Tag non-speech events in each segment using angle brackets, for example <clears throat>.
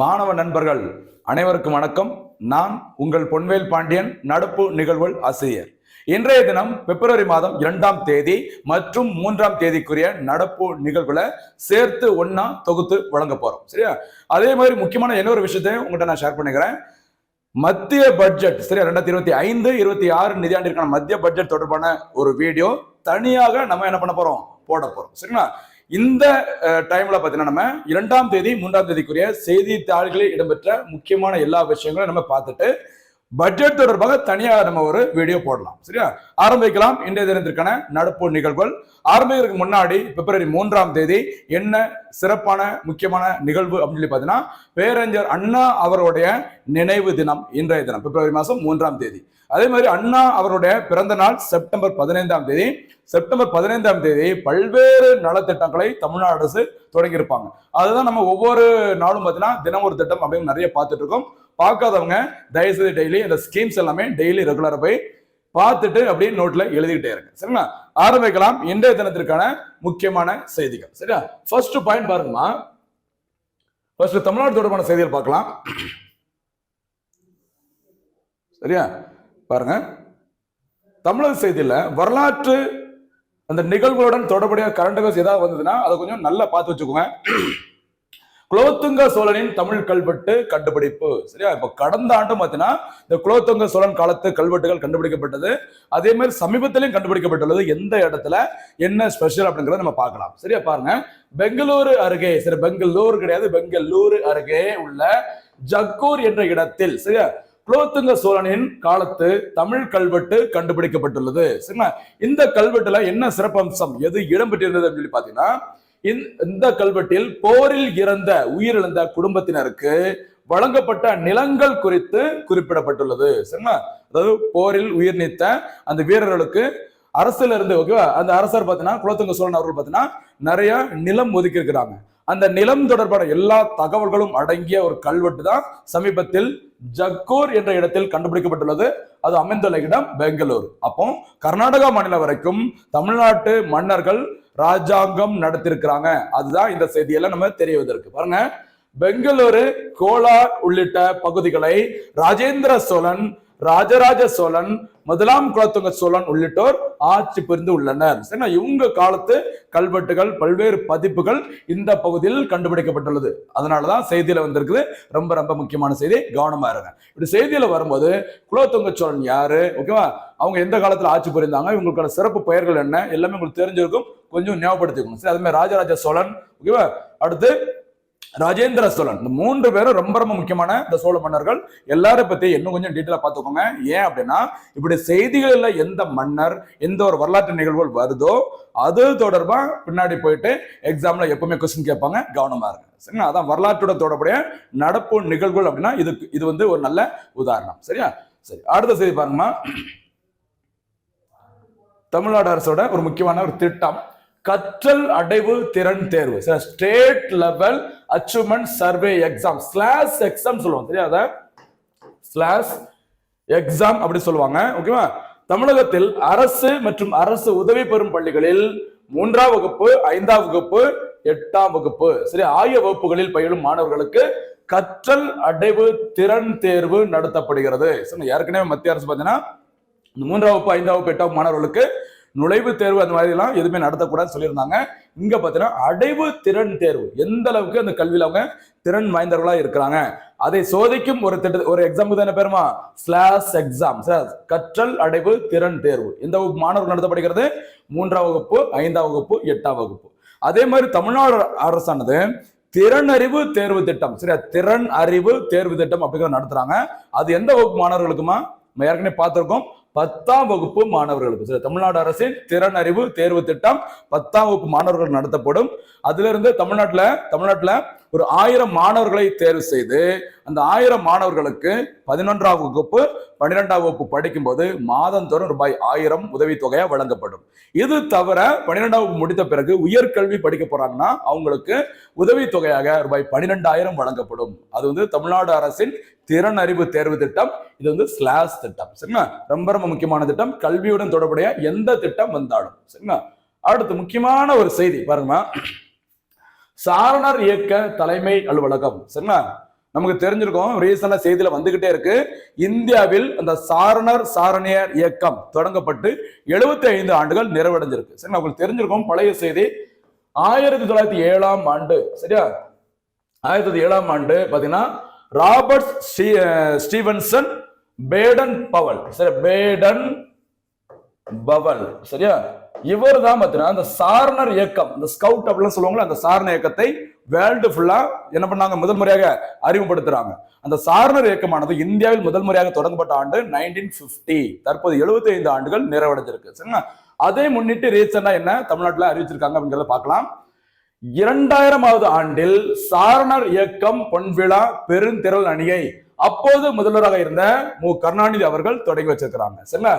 மாணவ நண்பர்கள் அனைவருக்கும் வணக்கம். நான் உங்கள் பொன்வேல் பாண்டியன் நடப்பு நிகழ்வுகள் ஆசிரியர். இன்றைய தினம் பிப்ரவரி மாதம் இரண்டாம் தேதி மற்றும் மூன்றாம் தேதிக்குரிய நடப்பு நிகழ்வுகளை சேர்த்து ஒன்னா தொகுத்து வழங்க போறோம். சரியா? அதே மாதிரி முக்கியமான இன்னொரு விஷயத்தையும் உங்கள்கிட்ட நான் ஷேர் பண்ணிக்கிறேன். மத்திய பட்ஜெட் சரியா? ரெண்டாயிரத்தி இருபத்தி ஐந்து இருபத்தி ஆறு நிதியாண்டிற்கான மத்திய பட்ஜெட் தொடர்பான ஒரு வீடியோ தனியாக நம்ம என்ன பண்ண போறோம்? போட போறோம். சரிங்களா? இந்த டைம்ல பார்த்தீங்கன்னா நம்ம இரண்டாம் தேதி மூன்றாம் தேதிக்குரிய செய்தித்தாள்களில் இடம்பெற்ற முக்கியமான எல்லா விஷயங்களும் நம்ம பார்த்துட்டு பட்ஜெட் தொடர்பாக தனியாக நம்ம ஒரு வீடியோ போடலாம். சரியா? ஆரம்பிக்கலாம். இன்றைய தினத்திற்கான நடப்பு நிகழ்வுகள். ஆரம்பிக்கிறதுக்கு முன்னாடி பிப்ரவரி மூன்றாம் தேதி என்ன சிறப்பான முக்கியமான நிகழ்வு அப்படின்னு சொல்லி பார்த்தீங்கன்னா பேரறிஞர் அண்ணா அவருடைய நினைவு தினம் இன்றைய தினம் பிப்ரவரி மாதம் மூன்றாம் தேதி. அதே மாதிரி அண்ணா அவருடைய பிறந்த நாள் செப்டம்பர் பதினைந்தாம் தேதி. செப்டம்பர் பதினைந்தாம் தேதி பல்வேறு நலத்திட்டங்களை தமிழ்நாடு அரசு தொடங்கியிருப்பாங்க. அதுதான் நம்ம ஒவ்வொரு நாளும் பார்த்தீங்கன்னா தினம் ஒரு திட்டம் அப்படின்னு நிறைய பார்த்துட்டு இருக்கோம். பார்க்காதவங்க தயவுசெய்து டெய்லி இந்த ஸ்கீம்ஸ் எல்லாமே டெய்லி ரெகுலராக போய் பார்த்துட்டு அப்படியே நோட்ல எழுதிக்கிட்டே இருங்க. சரிங்களா? ஆரம்பிக்கலாம். இன்றைய தினத்திற்கான முக்கியமான செய்திகள். சரியா? ஃபர்ஸ்ட் பாயிண்ட் பாருங்கம்மா. ஃபர்ஸ்ட் தமிழ்நாடு தொடர்பான செய்திகள் பார்க்கலாம். சரியா? பாருங்க. தமிழக செய்தியில் வரலாற்று அந்த நிகழ்வுகளுடன் தொடர்புடைய கரண்ட் அஃபேர்ஸ் ஏதாவது வந்ததுன்னா அதை கொஞ்சம் நல்லா பார்த்து வச்சுக்கோங்க. குலோத்துங்க சோழனின் தமிழ் கல்வெட்டு கண்டுபிடிப்பு. சரியா? இப்போ கடந்த ஆண்டும் பார்த்தீங்கன்னா இந்த குலோத்துங்க சோழன் காலத்து கல்வெட்டுகள் கண்டுபிடிக்கப்பட்டது. அதே மாதிரி சமீபத்திலையும் கண்டுபிடிக்கப்பட்டுள்ளது. எந்த இடத்துல? என்ன ஸ்பெஷல் அப்படிங்கிறத நம்ம பார்க்கலாம். சரியா? பாருங்க. பெங்களூரு அருகே சரி பெங்களூர் கிடையாது பெங்களூரு அருகே உள்ள ஜக்கூர் என்ற இடத்தில் சரியா? குலோத்துங்க சோழனின் காலத்து தமிழ் கல்வெட்டு கண்டுபிடிக்கப்பட்டுள்ளது. சரிங்களா? இந்த கல்வெட்டுல என்ன சிறப்பம்சம்? எது இடம்பெற்றிருந்தது அப்படின்னு சொல்லி பாத்தீங்கன்னா இந்த கல்வெட்டில் போரில் இறந்த உயிரிழந்த குடும்பத்தினருக்கு வழங்கப்பட்ட நிலங்கள் குறித்து குறிப்பிடப்பட்டுள்ளது. சரிங்களா? அதாவது போரில் உயிர் நீத்த அந்த வீரர்களுக்கு அரசுல இருந்து ஓகேவா? அந்த அரசர் பார்த்தீங்கன்னா குலத்துங்க சோழன் அவர்கள் பார்த்தீங்கன்னா நிறைய நிலம் ஒதுக்கி இருக்கிறாங்க அந்த நிலம் தொடர்பான எல்லா தகவல்களும் அடங்கிய ஒரு கல்வெட்டு தான் சமீபத்தில் ஜக்கூர் என்ற இடத்தில் கண்டுபிடிக்கப்பட்டுள்ளது. அது அமைந்துள்ள இடம் பெங்களூர். அப்போ கர்நாடகா மாநிலம் வரைக்கும் தமிழ்நாட்டு மன்னர்கள் ராஜாங்கம் நடத்திருக்கிறாங்க அதுதான் இந்த செய்தியெல்லாம் நம்ம தெரியவதற்கு. பாருங்க. பெங்களூரு கோலார் உள்ளிட்ட பகுதிகளை ராஜேந்திர சோழன் ராஜராஜ சோழன் முதலாம் குலத்துங்க சோழன் உள்ளிட்டோர் ஆட்சி புரிந்து உள்ளனர். சரிங்களா இவங்க காலத்து கல்வெட்டுகள் பல்வேறு பதிப்புகள் இந்த பகுதியில் கண்டுபிடிக்கப்பட்டுள்ளது. அதனாலதான் செய்தியில வந்திருக்குது. ரொம்ப ரொம்ப முக்கியமான செய்தி. கவனமா இருங்க. இப்படி செய்தியில வரும்போது குலோத்துங்க சோழன் யாரு? ஓகேவா? அவங்க எந்த காலத்துல ஆட்சி புரிந்தாங்க? இவங்களுக்கான சிறப்பு பெயர்கள் என்ன? எல்லாமே உங்களுக்கு தெரிஞ்சிருக்கும். கொஞ்சம் ஞாபகப்படுத்திக்கணும் சரி அதுமாதிரி ராஜராஜ சோழன் ஓகேவா? அடுத்து ராஜேந்திர சோழன் இந்த மூன்று பேரும் ரொம்ப ரொம்ப முக்கியமான இந்த சோழ மன்னர்கள். எல்லாரும் பத்தி இன்னும் கொஞ்சம் டீட்டெயிலா பார்த்துக்கோங்க. ஏன் அப்படின்னா இப்படி செய்திகள்ல எந்த மன்னர் எந்த ஒரு வரலாற்று நிகழ்வுகள் வருதோ அது தொடர்பா பின்னாடி போயிட்டு எக்ஸாம்ல எப்பவுமே கொஸ்டின் கேட்பாங்க. கவனமா இருக்கு சரிங்களா? அதான் வரலாற்றோட தொடர்புடைய நடப்பு நிகழ்வுகள் அப்படின்னா இதுக்கு இது வந்து ஒரு நல்ல உதாரணம். சரியா? சரி அடுத்த செய்தி பாருங்கம்மா. தமிழ்நாடு அரசோட ஒரு முக்கியமான ஒரு திட்டம். கற்றல் அடைவு திறன் தேர்வு. State level achievement survey exam SLAS exam சொல்லுவாங்க தெரியாத? ஸ்லாஷ் எக்ஸாம் அப்படி சொல்லுவாங்க ஓகேவா தமிழகத்தில் அரசு மற்றும் அரசு உதவி பெறும் பள்ளிகளில் மூன்றாம் வகுப்பு ஐந்தாம் வகுப்பு எட்டாம் வகுப்பு. சரி ஆய வகுப்புகளில் பயிலும் மாணவர்களுக்கு கற்றல் அடைவு திறன் தேர்வு நடத்தப்படுகிறது. ஏற்கனவே மத்திய அரசு பார்த்தீங்கன்னா மூன்றாம் வகுப்பு ஐந்தாம் வகுப்பு எட்டாம் மாணவர்களுக்கு நுழைவு தேர்வு அந்த மாதிரிலாம் எதுவுமே நடத்தக்கூடாதுன்னு சொல்லியிருந்தாங்க. இங்க பார்த்தீங்கன்னா அடைவு திறன் தேர்வு. எந்த அளவுக்கு அந்த கல்வியில் அவங்க திறன் வாய்ந்தவர்களா இருக்கிறாங்க. அதை சோதிக்கும் ஒரு திட்ட ஒரு எக்ஸாமுக்கு தானே பேருமா? ஸ்லாஷ் எக்ஸாம் கற்றல் அடைவு திறன் தேர்வு. எந்த வகுப்பு மாணவர்கள் நடத்தப்படுகிறது? மூன்றாம் வகுப்பு ஐந்தாம் வகுப்பு எட்டாம் வகுப்பு. அதே மாதிரி தமிழ்நாடு அரசானது திறன் அறிவு தேர்வு திட்டம். சரியா? திறன் அறிவு தேர்வு திட்டம் அப்படிங்கிறத நடத்துறாங்க. அது எந்த வகுப்பு மாணவர்களுக்குமா? நம்ம ஏற்கனவே பார்த்துருக்கோம். பத்தாம் வகுப்பு மாணவர்களுக்கு. தமிழ்நாடு அரசின் திறன் அறிவு தேர்வு திட்டம் பத்தாம் வகுப்பு மாணவர்கள் நடத்தப்படும். அதுல இருந்து தமிழ்நாட்டுல தமிழ்நாட்டுல ஒரு ஆயிரம் மாணவர்களை தேர்வு செய்து அந்த ஆயிரம் மாணவர்களுக்கு பதினொன்றாம் வகுப்பு பன்னிரெண்டாம் வகுப்பு படிக்கும் போது மாதந்தோறும் ரூபாய் ஆயிரம் உதவித்தொகையா வழங்கப்படும். இது தவிர பன்னிரெண்டாம் வகுப்பு முடித்த பிறகு உயர்கல்வி படிக்க போறாங்கன்னா அவங்களுக்கு உதவித்தொகையாக ரூபாய் பன்னிரெண்டாயிரம் வழங்கப்படும். அது வந்து தமிழ்நாடு அரசின் திறன் அறிவு தேர்வு திட்டம். இது வந்து ஸ்லாஸ் திட்டம். சரிங்களா? ரொம்ப ரொம்ப முக்கியமான திட்டம். கல்வியுடன் தொடர்புடைய எந்த திட்டம் வந்தாலும். சரிங்களா? அடுத்து முக்கியமான ஒரு செய்தி. பாருங்கம்மா. சாரணர் இயக்க தலைமை அலுவலகம். சரிங்களா? நமக்கு தெரிஞ்சிருக்கோம் ரீசனா செய்தியில வந்துகிட்டே இருக்கு. இந்தியாவில் அந்த சாரணர் சாரணியர் இயக்கம் தொடங்கப்பட்டு 75 ஐந்து ஆண்டுகள் நிறைவடைஞ்சிருக்கு. சரி உங்களுக்கு தெரிஞ்சிருக்கும் பழைய செய்தி. ஆயிரத்தி தொள்ளாயிரத்தி ஏழாம் ஆண்டு சரியா? ஆயிரத்தி தொள்ளாயிரத்தி ஏழாம் ஆண்டு பாத்தீங்கன்னா ராபர்ட் ஸ்டீ- ஸ்டீவன்சன் பேடன் பவல் சரி பேடன் பவல் சரியா? இவர் தான் பார்த்தீங்கன்னா அந்த சாரணர் இயக்கம் இந்த ஸ்கவுட் அப்படிலாம் சொல்லுவாங்களா அந்த சாரண இயக்கத்தை வேர்ல்டு ஃபுல்லா என்ன பண்ணாங்க? முதல் முறையாக அறிமுகப்படுத்துறாங்க. அந்த சாரணர் இயக்கமானது இந்தியாவில் முதல் முறையாக தொடங்கப்பட்ட ஆண்டு நைன்டீன் பிப்டி தற்போது 75 ஐந்து ஆண்டுகள் நிறைவடைஞ்சிருக்கு. சரிங்களா? அதை முன்னிட்டு ரீசெண்டா என்ன தமிழ்நாட்டில் அறிவிச்சிருக்காங்க அப்படிங்கிறத பார்க்கலாம். இரண்டாயிரமாவது ஆண்டில் சாரணர் இயக்கம் பொன்விழா பெருந்திரள் அணியை அப்போது முதல்வராக இருந்த மு கருணாநிதி அவர்கள் தொடங்கி வச்சிருக்கிறாங்க. சரிங்களா?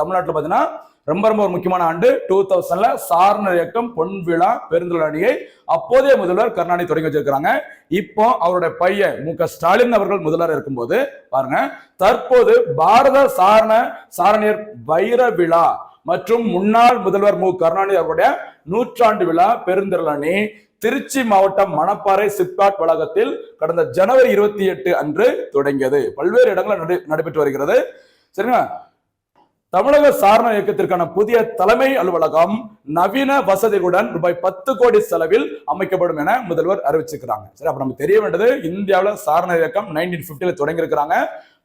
தமிழ்நாட்டில் பார்த்தீங்கன்னா ரொம்ப ரொம்ப ஒரு முக்கியமான ஆண்டு. டூ தௌசண்ட்ல சாரணர் இயக்கம் பொன்விழா பெருந்தொழில் அணியை அப்போதைய முதல்வர் கருணாநிதி தொடங்கி வச்சிருக்கிறாங்க. இப்போ அவருடைய பையன் மு க ஸ்டாலின் அவர்கள் முதல்வர் இருக்கும்போது பாருங்க தற்போது பாரத சாரண சாரணியர் வைர விழா மற்றும் முன்னாள் முதல்வர் மு கருணாநிதி அவருடைய நூற்றாண்டு விழா பெருந்திரளணி திருச்சி மாவட்டம் மணப்பாறை சிப்காட் வளாகத்தில் கடந்த ஜனவரி இருபத்தி எட்டு அன்று தொடங்கியது. பல்வேறு இடங்களில் நடை- நடைபெற்று வருகிறது. சரிங்களா? தமிழக சாரண இயக்கத்திற்கான புதிய தலைமை அலுவலகம் நவீன வசதிகளுடன் ரூபாய் பத்து கோடி செலவில் அமைக்கப்படும் என முதல்வர் அறிவிச்சிருக்கிறாங்க. சரி அப்ப நமக்கு தெரிய வேண்டியது இந்தியாவில் சாரண இயக்கம் நைன்டீன் பிப்டில தொடங்கி இருக்கிறாங்க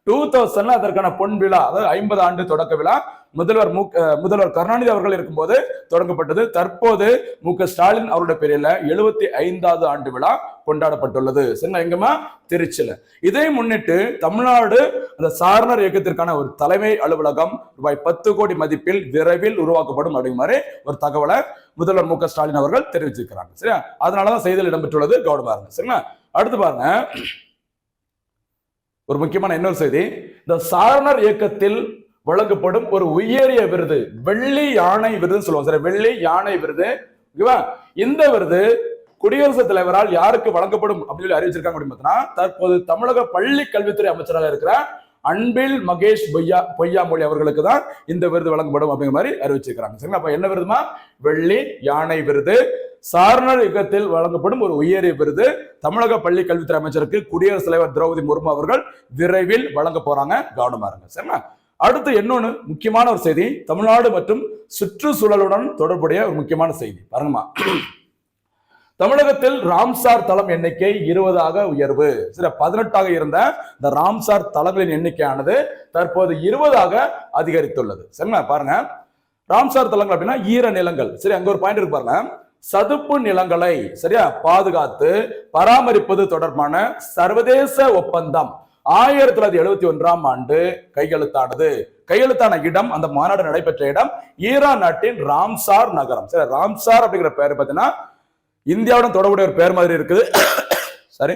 டூ தௌசண்ட்ல அதற்கான பொன் விழா அதாவது ஐம்பது ஆண்டு தொடக்க விழா. முதல்வர் மு முதல்வர் கருணாநிதி அவர்கள் இருக்கும்போது தொடங்கப்பட்டது. தற்போது மு க ஸ்டாலின் அவருடைய பேரில் எழுபத்தி ஐந்தாவது ஆண்டு விழா கொண்டாடப்பட்டுள்ளது. சரிங்களா எங்கம்மா? திருச்சியில இதை முன்னிட்டு தமிழ்நாடு அந்த சாரணர் இயக்கத்திற்கான ஒரு தலைமை அலுவலகம் ரூபாய் பத்து கோடி மதிப்பில் விரைவில் உருவாக்கப்படும் அப்படிங்கிற மாதிரி ஒரு தகவலை முதல்வர் மு க ஸ்டாலின் அவர்கள் தெரிவிச்சிருக்கிறாங்க. சரியா? அதனாலதான் செய்தியில் இடம்பெற்றுள்ளது. கவனமா இருங்க. சரிங்களா? அடுத்து பாருங்க. ஒரு முக்கியமான இன்னொரு செய்தி. இந்த சாரணர் இயக்கத்தில் வழங்கப்படும் ஒரு உயரிய விருது வெள்ளி யானை விருதுன்னு சொல்லுவாங்க. சார் வெள்ளி யானை விருது. ஓகேவா? இந்த விருது குடியரசுத் தலைவரால் யாருக்கு வழங்கப்படும் அப்படின்னு சொல்லி அறிவிச்சிருக்காங்க அப்படின்னு பார்த்தீங்கன்னா தற்போது தமிழக பள்ளி கல்வித்துறை அமைச்சராக இருக்கிற அன்பில் மகேஷ் பொய்யா பொய்யாமொழி அவர்களுக்கு தான் இந்த விருது வழங்கப்படும் அப்படிங்கிற மாதிரி அறிவிச்சிருக்கிறாங்க. சரிங்களா? அப்ப என்ன விருதுமா? வெள்ளி யானை விருது சாரணர் யுகத்தில் வழங்கப்படும் ஒரு உயரிய விருது. தமிழக பள்ளி கல்வித்துறை அமைச்சருக்கு குடியரசுத் தலைவர் திரௌபதி முர்மு அவர்கள் விரைவில் வழங்க போறாங்க. கவனமா இருங்க. சரிங்களா? அடுத்து இன்னொன்னு முக்கியமான ஒரு செய்தி தமிழ்நாடு மற்றும் சுற்றுச்சூழலுடன் தொடர்புடைய ஒரு முக்கியமான செய்தி. பாருங்கம்மா. தமிழகத்தில் ராம்சார் தளம் எண்ணிக்கை இருபதாக உயர்வு. சில பதினெட்டாக இருந்த இந்த ராம்சார் தளங்களின் எண்ணிக்கையானது தற்போது இருபதாக அதிகரித்துள்ளது. சரிங்களா? பாருங்க. ராம்சார் தளங்கள் அப்படின்னா ஈர நிலங்கள். சரி அங்க ஒரு பாயிண்ட் இருக்கு பாருங்க. சதுப்பு நிலங்களை சரியா? பாதுகாத்து பராமரிப்பது தொடர்பான சர்வதேச ஒப்பந்தம். ஆயிரத்தி தொள்ளாயிரத்தி எழுபத்தி ஒன்றாம் ஆண்டு கையெழுத்தானது. கையெழுத்தான இடம் அந்த மாநாடு நடைபெற்ற இடம் ஈரான் நாட்டின் ராம்சார் நகரம். சரி ராம்சார் அப்படிங்கிற பேர் பார்த்தீங்கன்னா இந்தியாவுடன் தொடர்புடைய ஒரு பேர் மாதிரி இருக்குது. சரி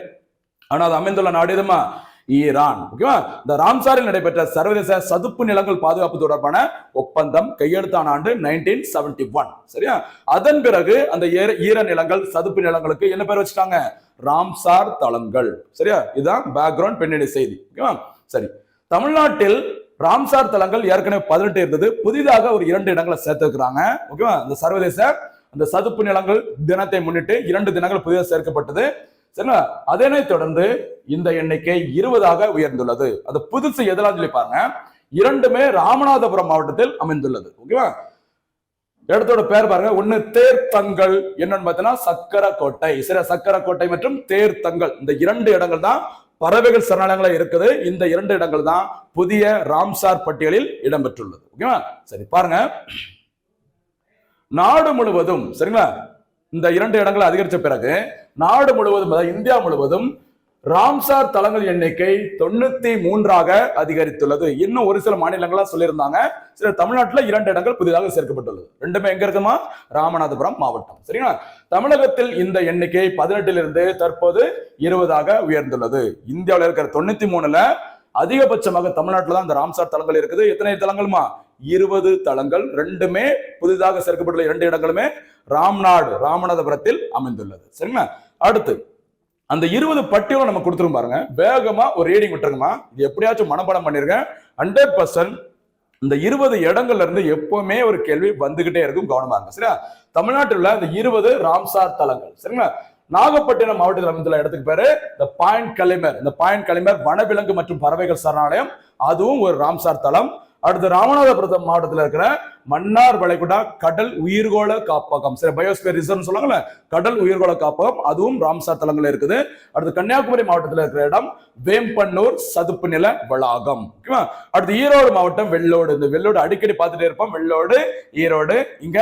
ஆனால் அது அமைந்துள்ள நாடு எதுமா ஈரான். ஓகேவா இந்த ராம்சாரில் நடைபெற்ற சர்வதேச சதுப்பு நிலங்கள் பாதுகாப்பு தொடர்பான ஒப்பந்தம் கையெழுத்தான ஆண்டு நைன்டீன் செவன்டி ஒன் சரியா? அதன் பிறகு அந்த ஈர- நிலங்கள் சதுப்பு நிலங்களுக்கு என்ன பேர் வச்சுட்டாங்க? ராம்சார் தளங்கள். சரியா? இதுதான் பேக்ரவுண்ட் பின்னணி செய்தி. ஓகேவா சரி. தமிழ்நாட்டில் ராம்சார் தலங்கள் ஏற்கனவே பதினெட்டு இருந்தது. புதிதாக ஒரு இரண்டு இடங்களை சேர்த்துக்கிறாங்க ஓகேவா இந்த சர்வதேச அந்த சதுப்பு நிலங்கள் தினத்தை முன்னிட்டு இரண்டு தினங்கள் புதிதாக சேர்க்கப்பட்டது. சரிங்களா? அதனைத் தொடர்ந்து இந்த எண்ணிக்கை இருபதாக உயர்ந்துள்ளது. அது புதுசு எதெல்லாம் சொல்லி பாருங்க. இரண்டுமே ராமநாதபுரம் மாவட்டத்தில் அமைந்துள்ளது. ஓகேவா? இடத்தோட பேர் பாருங்க. ஒண்ணு தேர்த்தங்கள் என்னன்னு பார்த்தீங்கன்னா சக்கரக்கோட்டை. சரி சக்கரக்கோட்டை மற்றும் தேர்த்தங்கள் இந்த இரண்டு இடங்கள் தான் பறவைகள் சரணாலயங்களா இருக்குது. இந்த இரண்டு இடங்கள் தான் புதிய ராம்சார் பட்டியலில் இடம்பெற்றுள்ளது. ஓகேவா? சரி பாருங்க. நாடு முழுவதும் சரிங்களா? இந்த இரண்டு இடங்களை அதிகரித்த பிறகு நாடு முழுவதும் அதாவது இந்தியா முழுவதும் ராம்சார் தலங்கள் எண்ணிக்கை தொண்ணூத்தி மூன்றாக அதிகரித்துள்ளது. இன்னும் ஒரு சில மாநிலங்களா சொல்லியிருந்தாங்க. சில தமிழ்நாட்டில் இரண்டு இடங்கள் புதிதாக சேர்க்கப்பட்டுள்ளது. ரெண்டுமே எங்க இருக்குமா? ராமநாதபுரம் மாவட்டம். சரிங்களா? தமிழகத்தில் இந்த எண்ணிக்கை பதினெட்டிலிருந்து தற்போது இருபதாக உயர்ந்துள்ளது. இந்தியாவில் இருக்கிற தொண்ணூத்தி மூணுல அதிகபட்சமாக தமிழ்நாட்டில் தான் இந்த ராம்சார் தலங்கள் இருக்குது. எத்தனை தலங்கள்மா இருபது தலங்கள் ரெண்டுமே புதிதாக சேர்க்கப்பட்டுள்ள இரண்டு இடங்களுமே ராம்நாடு ராமநாதபுரத்தில் அமைந்துள்ளது. சரிங்களா? அடுத்து அந்த இருபது பட்டியலும் நம்ம கொடுத்துரும் பாருங்க. வேகமா ஒரு ரீடிங் விட்டுருங்கம்மா. இது எப்படியாச்சும் மனப்பாடம் பண்ணிருக்கேன் ஹண்ட்ரட் பர்சன்ட் இந்த இருபது இடங்கள்ல இருந்து எப்பவுமே ஒரு கேள்வி வந்துகிட்டே இருக்கும். கவனமா இருக்கும் சரியா? தமிழ்நாட்டில் உள்ள இந்த இருபது ராம்சார் தலங்கள். சரிங்களா? நாகப்பட்டினம் மாவட்டத்தில் அமைந்துள்ள இடத்துக்கு பேரு இந்த பாயிண்ட் கலிமர். இந்த பாயிண்ட் கலிமர் வனவிலங்கு மற்றும் பறவைகள் சரணாலயம். அதுவும் ஒரு ராம்சார் தலம். அடுத்து ராமநாதபுரம் மாவட்டத்தில் இருக்கிற மன்னார் வளைகுடா கடல் உயிர்கோள காப்பகம். சரி பயோஸ்பியர் ரிசர்வ் சொல்லுவாங்கல்ல கடல் உயிர்கோள காப்பகம் அதுவும் ராம்சார் தலங்கள் இருக்குது. அடுத்து கன்னியாகுமரி மாவட்டத்தில் இருக்கிற இடம் வேம்பன்னூர் சதுப்பு நில வளாகம். ஓகேவா? அடுத்து ஈரோடு மாவட்டம் வெள்ளோடு. இந்த வெள்ளோடு அடிக்கடி பார்த்துட்டே இருப்போம். வெள்ளோடு ஈரோடு இங்க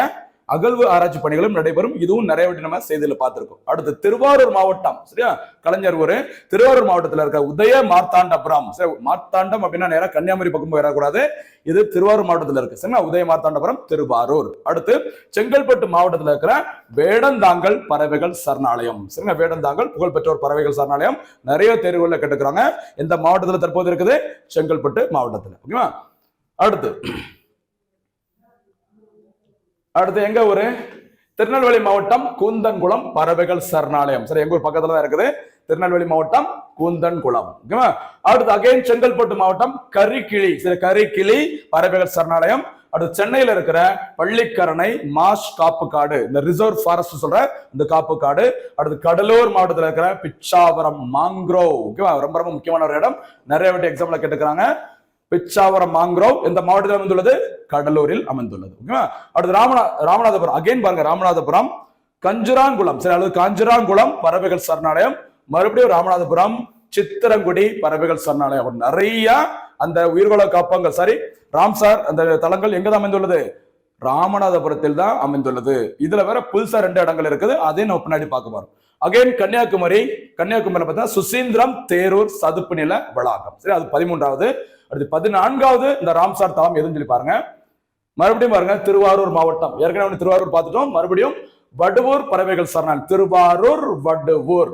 அகழ்வு ஆராய்ச்சி பணிகளும் நடைபெறும். இதுவும் நிறைய வாட்டி நம்ம செய்தியில பார்த்திருக்கோம். அடுத்து திருவாரூர் மாவட்டம் சரியா? கலைஞர் ஒரு திருவாரூர் மாவட்டத்தில் இருக்க உதய மார்த்தாண்டபுரம் சரி மார்த்தாண்டம் அப்படின்னா நேரம் கன்னியாகுமரி பக்கம் வரக்கூடாது இது திருவாரூர் மாவட்டத்தில் இருக்கு சரிங்களா? உதய மார்த்தாண்டபுரம் திருவாரூர். அடுத்து செங்கல்பட்டு மாவட்டத்தில் இருக்கிற வேடந்தாங்கல் பறவைகள் சரணாலயம் சரிங்களா? வேடந்தாங்கல் புகழ்பெற்றோர் பறவைகள் சரணாலயம் நிறைய தேர்வுகளில் கேட்டுக்கிறாங்க எந்த மாவட்டத்தில் தற்போது இருக்குது செங்கல்பட்டு மாவட்டத்தில் ஓகேவா? அடுத்து அடுத்து எங்க ஊரு? திருநெல்வேலி மாவட்டம் கூந்தன்குளம் பறவைகள் சரணாலயம். சரி எங்க ஊர் பக்கத்துல தான் இருக்குது. திருநெல்வேலி மாவட்டம் கூந்தன்குளம். ஓகேவா? அடுத்து அகைன் செங்கல்பட்டு மாவட்டம் கரிக்கிளி. சரி கரிக்கிளி பறவைகள் சரணாலயம். அடுத்து சென்னையில இருக்கிற பள்ளிக்கரணை மாஷ் காப்பு காடு இந்த ரிசர்வ் ஃபாரஸ்ட் சொல்ற இந்த காப்பு காடு அடுத்து கடலூர் மாவட்டத்தில் இருக்கிற பிச்சாவரம் மாங்க்ரோவ். ஓகேவா? ரொம்ப ரொம்ப முக்கியமான ஒரு இடம். நிறைய வாட்டி எக்ஸாம்ல கேட்டுக்கிறாங்க. பிச்சாவரம் மாங்க்ரோவ் எந்த மாவட்டத்தில் அமைந்துள்ளது? கடலூரில் அமைந்துள்ளது. ஓகேவா அடுத்து ராமநா ராமநாதபுரம். அகைன் பாருங்க ராமநாதபுரம். கஞ்சுராங்குளம். சரி அல்லது காஞ்சுராங்குளம் பறவைகள் சரணாலயம். மறுபடியும் ராமநாதபுரம் சித்திரங்குடி பறவைகள் சரணாலயம். நிறைய அந்த உயிர்வள காப்பங்கள் சரி ராம்சார் அந்த தலங்கள் எங்கதான் அமைந்துள்ளது? ராமநாதபுரத்தில் தான் அமைந்துள்ளது. இதுல வேற புதுசா ரெண்டு இடங்கள் இருக்குது. அதையும் நம்ம பின்னாடி பார்க்க போறோம். அகைன் கன்னியாகுமரி கன்னியாகுமரி பார்த்தா சுசீந்திரம் தேரூர் சதுப்பு நில வளாகம். சரி அது பதிமூன்றாவது. அடுத்து பதினான்காவது இந்த ராம்சார் தலம் எதுன்னு சொல்லி பாருங்க. மறுபடியும் பாருங்க திருவாரூர் மாவட்டம். ஏற்கனவே திருவாரூர் பார்த்துட்டோம். மறுபடியும் வடுவூர் பறவைகள் சரணாலயம். திருவாரூர் வடுவூர்.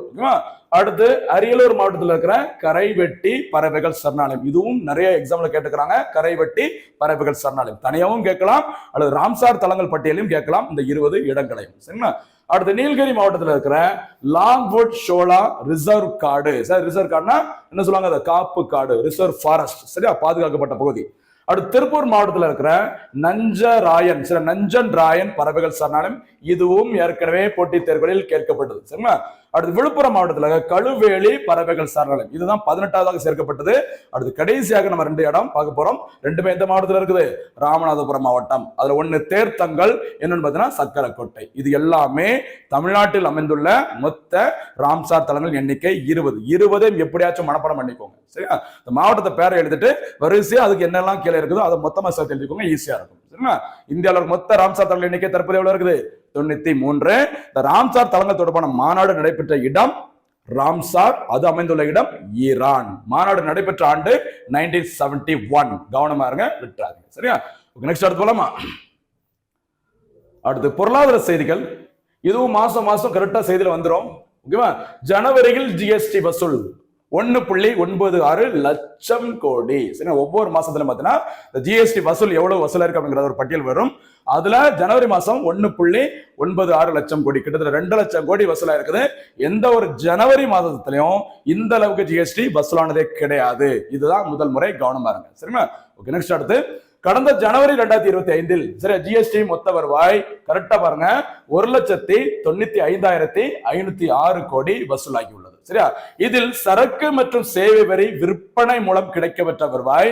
அடுத்து அரியலூர் மாவட்டத்தில் இருக்கிற கரைவெட்டி பறவைகள் சரணாலயம். இதுவும் நிறைய எக்ஸாம்ல கேட்டுக்கிறாங்க கரைவெட்டி பறவைகள் சரணாலயம். தனியாகவும் கேட்கலாம். அல்லது ராம்சார் தலங்கள் பட்டியலையும் கேட்கலாம். இந்த இருபது இடங்களையும். சரிங்களா? அடுத்து நீலகிரி மாவட்டத்தில் இருக்கிற லாங்வுட் ஷோலா ரிசர்வ் காடு. சார் ரிசர்வ் காடுனா என்ன சொல்லுவாங்க? அது காப்பு காடு ரிசர்வ் ஃபாரஸ்ட் சரியா? பாதுகாக்கப்பட்ட பகுதி. அடுத்து திருப்பூர் மாவட்டத்தில் இருக்கிற நஞ்சராயன் சில நஞ்சன் ராயன் பறவைகள் சரணாலயம் இதுவும் ஏற்கனவே போட்டித் தேர்வுகளில் கேட்கப்பட்டது. சரிங்களா? அடுத்து விழுப்புரம் மாவட்டத்தில் கழுவேலி பறவைகள் சரணாலயம். இதுதான் பதினெட்டாவதாக சேர்க்கப்பட்டது. அடுத்து கடைசியாக நம்ம ரெண்டு இடம் பார்க்க போறோம். ரெண்டுமே எந்த மாவட்டத்தில் இருக்குது? ராமநாதபுரம் மாவட்டம். அதுல ஒன்று தேர்த்தங்கள் என்னன்னு பார்த்தீங்கன்னா சக்கரக்கோட்டை. இது எல்லாமே தமிழ்நாட்டில் அமைந்துள்ள மொத்த ராம்சார் தலங்கள் எண்ணிக்கை இருபது. இருபதையும் எப்படியாச்சும் மனப்பாடம் பண்ணிக்கோங்க. சரியா? இந்த மாவட்டத்தை பேரை எழுதிட்டு வரிசையா அதுக்கு என்னெல்லாம் கீழே இருக்குதோ அதை மொத்தமாக சேர்த்து எழுதிக்கோங்க. ஈஸியா இருக்கும். சரிங்களா? இந்தியாவில் மொத்த ராம்சார் தலங்கள் எண்ணிக்கை தற்போது எவ்வளவு இருக்குது? தொண்ணூத்தி மூன்று. இந்த ராம்சார் தளங்கள் தொடர்பான மாநாடு நடைபெற்ற இடம் ராம்சார் அது அமைந்துள்ள இடம் ஈரான். மாநாடு நடைபெற்ற ஆண்டு நைன்டீன் செவன்டி ஒன் கவனமா இருங்க விட்டுறாங்க சரியா? நெக்ஸ்ட் அடுத்து போலாமா? அடுத்து பொருளாதார செய்திகள். இதுவும் மாசம் மாசம் கரெக்டா செய்தியில் வந்துரும். ஓகேவா ஜனவரியில் ஜிஎஸ்டி வசூல் ஒன்னு புள்ளி ஒன்பது ஆறு லட்சம் கோடி. சரி ஒவ்வொரு மாசத்துல பாத்தீங்கன்னா ஜிஎஸ்டி வசூல் எவ்வளவு வசூலா இருக்கு அப்படிங்கிற ஒரு பட்டியல் வரும். அதுல ஜனவரி மாசம் ஒன்னு புள்ளி ஒன்பது ஆறு லட்சம் கோடி கிட்டத்தட்ட ரெண்டு லட்சம் கோடி வசூலா இருக்குது எந்த ஒரு ஜனவரி மாதத்துலயும் இந்த அளவுக்கு ஜிஎஸ்டி வசூலானதே கிடையாது. இதுதான் முதல் முறை கவனமா இருங்க. சரிங்களா ஓகே நெக்ஸ்ட் அடுத்து. கடந்த ஜனவரி ரெண்டாயிரத்தி இருபத்தி ஐந்தில் சரி ஜிஎஸ்டி மொத்த வருவாய் கரெக்டா பாருங்க ஒரு லட்சத்தி தொண்ணூத்தி ஐந்தாயிரத்தி ஐநூத்தி ஆறு கோடி வசூலாகி உள்ளது. சரியா? இதில் சரக்கு மற்றும் சேவை வரி விற்பனை மூலம் கிடைக்கப்பெற்ற வருவாய்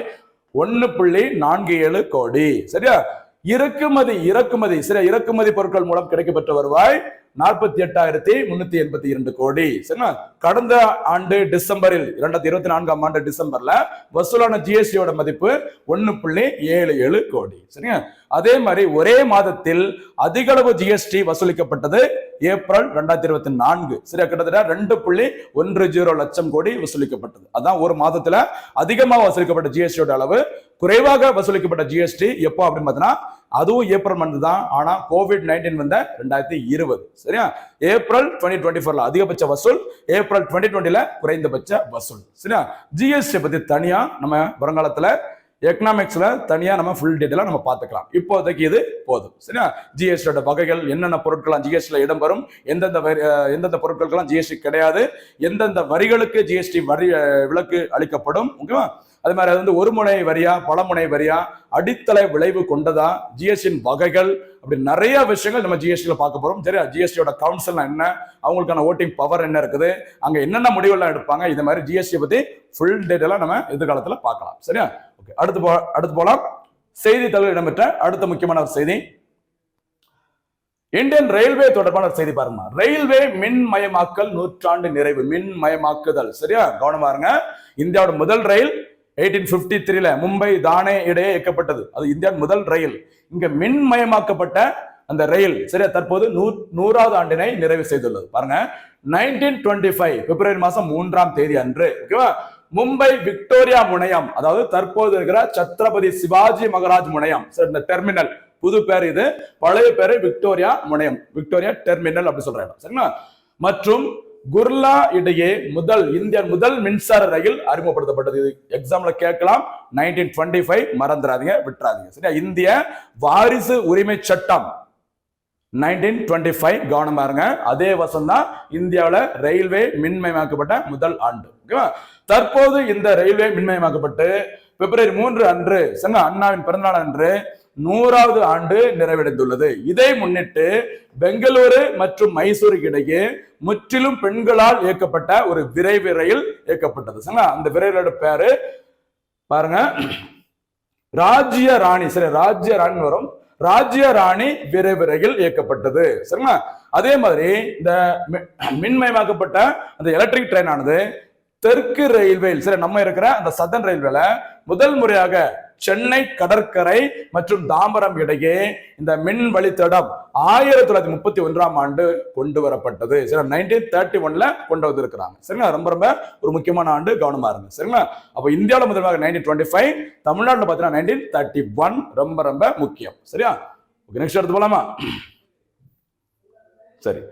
ஒன்னு புள்ளி நான்கு ஏழு கோடி. சரியா? இறக்குமதி இறக்குமதி சில இறக்குமதி பொருட்கள் மூலம் கிடைக்கப்பட்டு வருவாய். நாற்பத்தி எட்டாயிரத்தி முன்னூத்தி எண்பத்தி இரண்டு கோடி. சரிங்களா? கடந்த ஆண்டு டிசம்பரில் இரண்டாயிரத்தி இருபத்தி நான்காம் ஆண்டு டிசம்பர்ல வசூலான ஜிஎஸ்டியோட மதிப்பு ஒன்னு புள்ளி ஏழு ஏழு கோடி. சரிங்க அதே மாதிரி ஒரே மாதத்தில் அதிக அளவு ஜிஎஸ்டி வசூலிக்கப்பட்டது ஏப்ரல் ரெண்டாயிரத்தி இருபத்தி நான்கு. சரியா? கிட்டத்தட்ட ரெண்டு புள்ளி ஒன்று ஜீரோ லட்சம் கோடி வசூலிக்கப்பட்டது. அதான் ஒரு மாதத்துல அதிகமாக வசூலிக்கப்பட்ட ஜிஎஸ்டியோட அளவு. குறைவாக வசூலிக்கப்பட்ட ஜிஎஸ்டி எப்போ அப்படின்னு பார்த்தீங்கன்னா அதுவும் ஏப்ரல் மந்த் தான். ஆனா கோவிட் நைன்டீன் வந்த ரெண்டாயிரத்தி இருபது. சரியா? ஏப்ரல் டுவெண்ட்டி டுவெண்ட்டி ஃபோர்ல அதிகபட்ச வசூல் ஏப்ரல் டுவெண்ட்டி டுவெண்ட்டில குறைந்தபட்ச வசூல். சரியா? ஜிஎஸ்டி பத்தி தனியா நம்ம வருங்காலத்துல எக்கனாமிக்ஸ்ல தனியாக நம்ம ஃபுல் டீட்டெயிலாக நம்ம பார்த்துக்கலாம். இப்போதைக்கு இது போதும். சரியா? ஜிஎஸ்டியோட வகைகள் என்னென்ன பொருட்கள்லாம் ஜிஎஸ்டியில் இடம் வரும் எந்தெந்த வரி- எந்தெந்த பொருட்களுக்கெல்லாம் ஜிஎஸ்டி கிடையாது எந்தெந்த வரிகளுக்கு ஜிஎஸ்டி வரி விலக்கு அளிக்கப்படும் ஓகேவா அது மாதிரி அது வந்து ஒரு முனை வரியா பல முனை வரியா அடித்தளை விளைவு கொண்டதா ஜிஎஸ்டியின் வகைகள் அப்படி நிறைய விஷயங்கள் நம்ம ஜிஎஸ்டியில் பார்க்க போகிறோம் சரியா? ஜிஎஸ்டியோட கவுன்சில் என்ன? அவங்களுக்கான ஓட்டிங் பவர் என்ன இருக்குது? அங்கே என்னென்ன முடிவுலாம் எடுப்பாங்க? இந்த மாதிரி ஜிஎஸ்டி பற்றி ஃபுல் டீட்டெயிலாக நம்ம எதிர்காலத்தில் பார்க்கலாம். சரியா? ஓகே அடுத்து போ அடுத்து போகலாம் செய்தித்தாளில் இடம்பெற்ற அடுத்த முக்கியமான ஒரு செய்தி. இந்தியன் ரயில்வே தொடர்பான ஒரு செய்தி பாருங்க. ரயில்வே மின்மயமாக்கல் நூற்றாண்டு நிறைவு மின்மயமாக்குதல். சரியா? கவனமா இருங்க. இந்தியாவோட முதல் ரயில் எயிட்டீன் பிப்டி த்ரீல மும்பை தானே இடையே இயக்கப்பட்டது. அது இந்தியாவின் முதல் ரயில். இங்க மின்மயமாக்கப்பட்ட அந்த ரயில் சரியா தற்போது நூ நூறாவது ஆண்டினை நிறைவு செய்துள்ளது. பாருங்க நைன்டீன் டுவெண்ட்டி ஃபைவ் பிப்ரவரி மாசம் மூன்றாம் தேதி அன்று ஓகேவா மும்பை விக்டோரியா முனையம் அதாவது தற்போது இருக்கிற சத்ரபதி சிவாஜி மகாராஜ் முனையம் சரி இந்த டெர்மினல் புது பேர் இது பழைய பேரு விக்டோரியா முனையம். விக்டோரியா டெர்மினல் அப்படி சொல்ற இடம் சரிங்களா? மற்றும் குர்லா இடையே முதல் இந்திய முதல் மின்சார ரயில் அறிமுகப்படுத்தப்பட்டது. இது எக்ஸாம்ல கேட்கலாம். நைன்டீன் டுவெண்ட்டி ஃபைவ் மறந்துடாதீங்க விட்டுறாதீங்க. சரியா? இந்திய வாரிசு உரிமை சட்டம். நைன்டீன் டுவெண்ட்டி ஃபைவ் கவனமா இருங்க அதே வருஷம் தான் இந்தியாவில் ரயில்வே மின்மயமாக்கப்பட்ட முதல் ஆண்டு. ஓகேவா? தற்போது இந்த ரயில்வே மின்மயமாக்கப்பட்டு பிப்ரவரி மூன்று அன்று சங்க அண்ணாவின் பிறந்தநாள் அன்று நூறாவது ஆண்டு நிறைவடைந்துள்ளது. இதை முன்னிட்டு பெங்களூரு மற்றும் மைசூருக்கு இடையே முற்றிலும் பெண்களால் இயக்கப்பட்ட ஒரு விரைவு ரயில் இயக்கப்பட்டது. சரிங்களா அந்த விரைவிலோட பேரு பாருங்க. ராஜ்ய ராணி சரி ராஜ்ய ராணி வரும். ராஜ்ய ராணி விரைவு ரயில் இயக்கப்பட்டது. சரிங்களா? அதே மாதிரி இந்த மி- மின்மயமாக்கப்பட்ட அந்த எலக்ட்ரிக் ட்ரெயின் ஆனது தெற்கு ரயில்வே சரி நம்ம இருக்கிற அந்த சதன் ரயில்வேல முதல் முறையாக சென்னை கடற்கரை மற்றும் தாம்பரம் இடையே இந்த மின் வழித்தடம் ஆயிரத்தி தொள்ளாயிரத்தி முப்பத்தி ஒன்றாம் ஆண்டு கொண்டு வரப்பட்டது. சரி நைன்டீன் தேர்ட்டி ஒன்ல கொண்டு வந்திருக்கிறாங்க. சரிங்களா? ரொம்ப ரொம்ப ஒரு முக்கியமான ஆண்டு. கவனமா இருங்க. சரிங்களா? அப்போ இந்தியாவில் முதல்வாக நைன்டீன் டுவெண்ட்டி ஃபைவ் தமிழ்நாட்டில் பார்த்தீங்கன்னா நைன்டீன் தேர்ட்டி ஒன் ரொம்ப ரொம்ப முக்கியம். சரியா? ஓகே நெக்ஸ்ட் எடுத்து போலாமா? சரி.